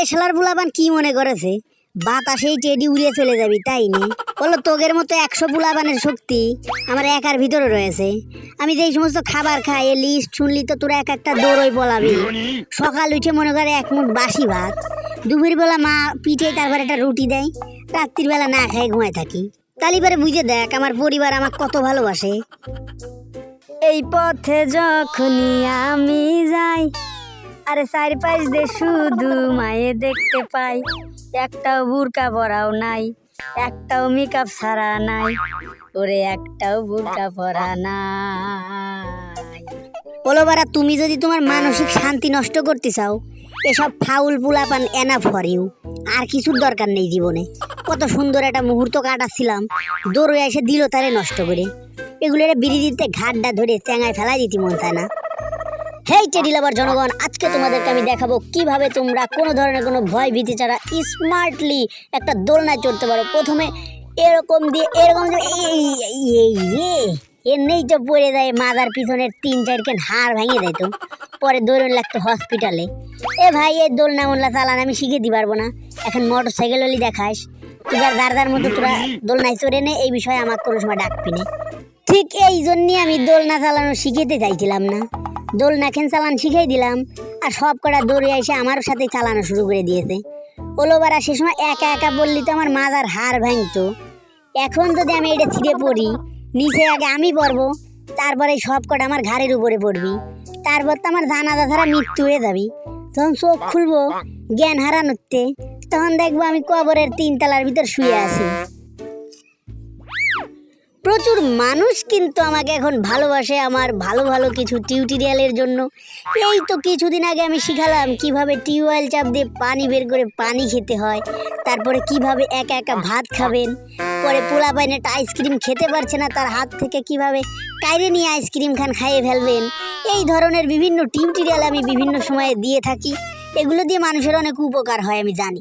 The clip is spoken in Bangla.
এ শালার বুলাবান কি মনে করেছে? বাতাসেই টেডি উড়িয়ে চলে যাবি তাই নি? বলল তোগের মতো একশো বুলাবানের শক্তি আমার একার ভিতরে রয়েছে। আমি যেই সমস্ত খাবার খাই এ লিস্ট শুনলি তো তোরা এক একটা দৌড়ই বলাবি। সকাল উঠে মনে করে এক মুঠ বাসি ভাত দুপুর বেলা মা পিঠে তারপর একটা রুটি দেয় রাত্রির বেলা না খেয়ে ঘুমায় থাকি। তালিবারে বুঝে দেখ আমার পরিবার আমাকে কত ভালোবাসে। এই পথে যখনই আমি যাই আরে চার পাঁচ দে শুধু মায়ে দেখতে পাই। একটাও বুরকা পরাও নাই, একটাও মেকআপ ছাড়া নাই। ওরে একটাও বুরকা পরা নাই। বলো বারা তুমি যদি তোমার মানসিক শান্তি নষ্ট করতে চাও, এসব ফাউল পুলাপান এনা ফর ইউ আর কিছুর দরকার নেই জীবনে। কত সুন্দর একটা মুহূর্ত কাটাচ্ছিলাম, দৌড়ে এসে দিল তারে নষ্ট করে। এগুলোর বিড়ি দিতে ঘাটটা ধরে চ্যাঙায় ফেলাই দিতে মন চায় না। হেই টেডি লাভার জনগণ আজকে তোমাদেরকে আমি দেখাবো কীভাবে তোমরা কোনো ধরনের কোনো ভয় ভীতি ছাড়া স্মার্টলি একটা দোলনায় চড়তে পারো। প্রথমে এরকম দিয়ে, এরকম এই রে এমনিই তো পড়ে দেয় মাদার পিছনের তিন চার কেন হাড় ভেঙে দেয় তো। পরে দৌড়ন লাগতো হসপিটালে এ ভাই এই দোলনা মোল্লা চালান, আমি শিখে দি পারব না। এখন মোটর সাইকেল হলি দেখাস। তুই আর দারদার মতো তোরা দোলনায় চড়ে নে, এই বিষয়ে আমার কোনো সময় ডাকবি না। ঠিক এই জন্যই আমি দোলনা চালানো শিখেতে চাইছিলাম না। দোলনা খেন চালান শিখাই দিলাম। আর সব কটা দৌড়ে এসে আমার সাথে চালানো শুরু করে দিয়েছে। ওলোবারা সে সময় একা একা বললি তো আমার মাথার হার ভাঙতো। এখন যদি আমি এটা ছিঁড়ে পড়ি, নিচে আগে আমি পড়ব, তারপরে সব কটা আমার ঘাড়ের উপরে পড়বি। তারপর তো আমার জানাজা ধারা মৃত্যু হয়ে যাবি। তখন চোখ খুলবো, জ্ঞান হারানোতে তখন দেখব আমি কবরের তিনতলার ভিতর শুয়ে আছি। প্রচুর মানুষ কিন্তু আমাকে এখন ভালোবাসে আমার ভালো ভালো কিছু টিউটোরিয়ালের জন্য। এই তো কিছুদিন আগে আমি শিখালাম কীভাবে টিউবওয়েল চাপ দিয়ে পানি বের করে পানি খেতে হয়, তারপরে কীভাবে একা একা ভাত খাবেন, পরে পোলা পাইনে একটা আইসক্রিম খেতে পারছে না, তার হাত থেকে কীভাবে কাইরে নিয়ে আইসক্রিম খান খাইয়ে ফেলবেন। এই ধরনের বিভিন্ন টিউটোরিয়াল আমি বিভিন্ন সময়ে দিয়ে থাকি, এগুলো দিয়ে মানুষের অনেক উপকার হয় আমি জানি।